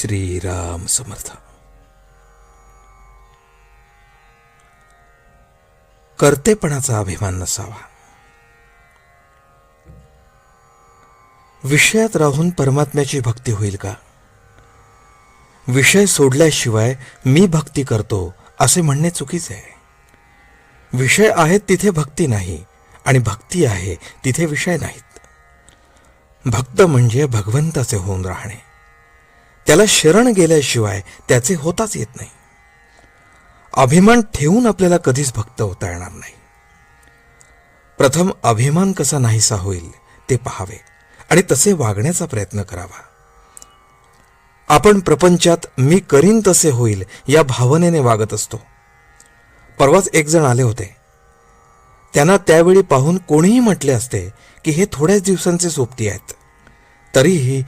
श्रीराम समर्थ. कर्तेपणाचा अभिमान नसावा. विषयात राहून परमात्म्याची भक्ती होईल का? विषय सोडल्याशिवाय मी भक्ती करतो असे म्हणणे चुकीचे आहे. विषय आहेत तिथे भक्ती नाही आणि भक्ती आहे तिथे विषय नाहीत. भक्त म्हणजे भगवंताचे होऊन राहणे. त्याला शरण गेल्याशिवाय त्याचे होताच येत नाही. अभिमान ठेवून आपल्याला कधीच भक्त होता येणार नाही. प्रथम अभिमान कसा नाहीसा होईल ते पहावे आणि तसे वागण्याचा प्रयत्न करावा. आपण प्रपंचात मी करीन तसे होईल या भावनेने वागत असतो. परवाच एक जण आले होते. त्यांना त्यावेळी पाहून कोणीही म्हटले असते की हे थोड्याच दिवसांचे सोबती आहेत. तरीही